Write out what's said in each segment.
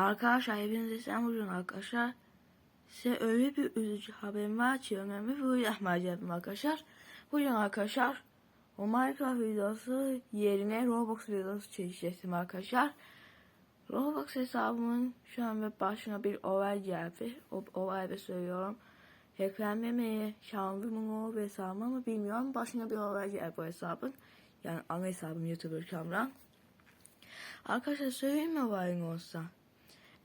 Arkadaşlar hepinize selam bugün arkadaşlar. Size öyle bir üzücü haberim var ki önemli bir uyarmak yaptım arkadaşlar. Bugün arkadaşlar o Minecraft videosu yerine Roblox videosu çekecektim arkadaşlar. Roblox hesabımın şu an ve başına bir olay geldi. O olayda söylüyorum. Eklenmemeye şanlımın o hesabım ama bilmiyorum. Başına bir olay geldi bu hesabın. Yani ana hesabım YouTuber Kamran. Arkadaşlar söyleyeyim mi olayın olsa?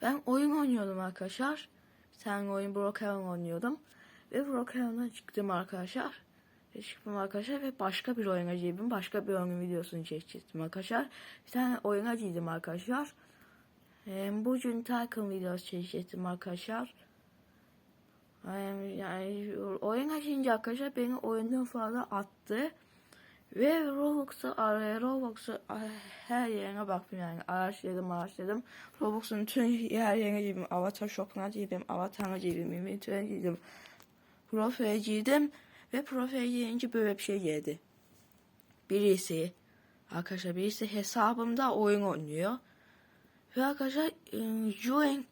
Ben oyun oynuyordum arkadaşlar. Bir tane oyun Brookhaven oynuyordum. Ve Brookhaven'dan çıktım arkadaşlar. Ve çıktım arkadaşlar ve başka bir oyuna girdim. Başka bir oyun videosunu çekecektim arkadaşlar. Bir tane oyuna girdim arkadaşlar. Ee, bugün Tycoon videosu çekecektim arkadaşlar. Yani oyuna girince arkadaşlar beni oyundan fazla attı. Ve Roblox'u ay, her yerine baktım yani araştırdım araştırdım. Roblox'un tüm her yerine girdim. Avatar Shop'una girdim. Avatar'a girdim. Inventory'e girdim. Profile girdim. Ve profile girince böyle bir şey geldi. Birisi arkadaşlar birisi hesabımda oyun oynuyor. Ve arkadaşlar ıı, join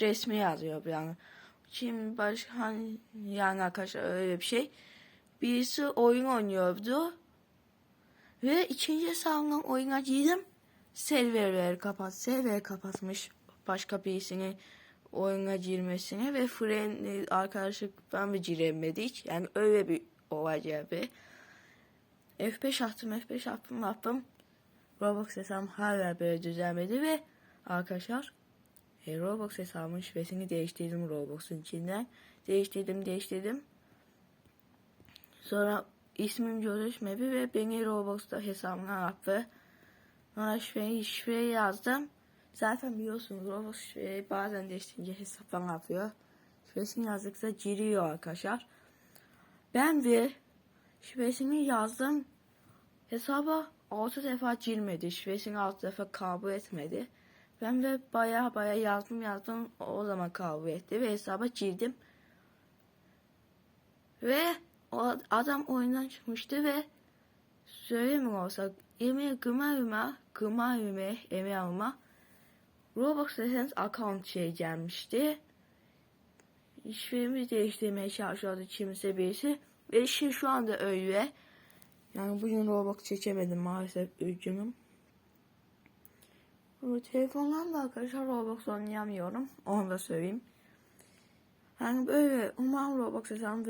resmi yazıyor yani. Şimdi başka yani arkadaşlar öyle bir şey. Birisi oyun oynuyordu. Ve ikinci hesabımdan oyuna girdim. Serverleri kapat. Server kapatmış başka birisinin oyuna girmesine ve friend arkadaşlıktan mı giremedik. Yani öyle bir olay geldi. F5 attım, F5 attım, attım. Roblox hesabım hala böyle düzelmedi ve arkadaşlar e, Roblox hesabımın şifresini değiştirdim Roblox'un içinden. Değiştirdim, değiştirdim. Sonra ismim görüşmedi ve beni Roblox'ta hesabına attı. Bana şifreyi, şifreyi yazdım. Zaten biliyorsunuz Roblox şifreyi bazen değiştirince hesaptan atıyor. Şifresini yazdıkça giriyor arkadaşlar. Ben de şifresini yazdım. Hesaba 6 defa girmedi. Şifresini 6 defa kabul etmedi. Ben de baya baya yazdım yazdım. O zaman kabul etti ve hesaba girdim. Ve o adam oyundan çıkmıştı ve söylemiyor olsa emi gıma gıma gıma gıma emi alma Roblox Legends account şey gelmişti. İşlerimi değiştirmeye çalışıyordu kimse birisi. Ve işim şu anda öyle. Yani bugün Roblox çekemedim maalesef üzgünüm. Telefondan da arkadaşlar Roblox oynayamıyorum. Onu da söyleyeyim. Yani böyle umarım Roblox hesabım.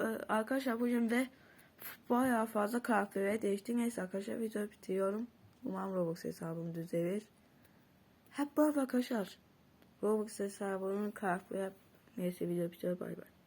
Ee, Arkadaşlar bugün de bayağı fazla karaktere değişti. Neyse arkadaşlar video bitiriyorum. Umarım Roblox hesabım düzelir. Hep bu arkadaşlar. Roblox hesabının karakteri neyse video bitiyor bay bay.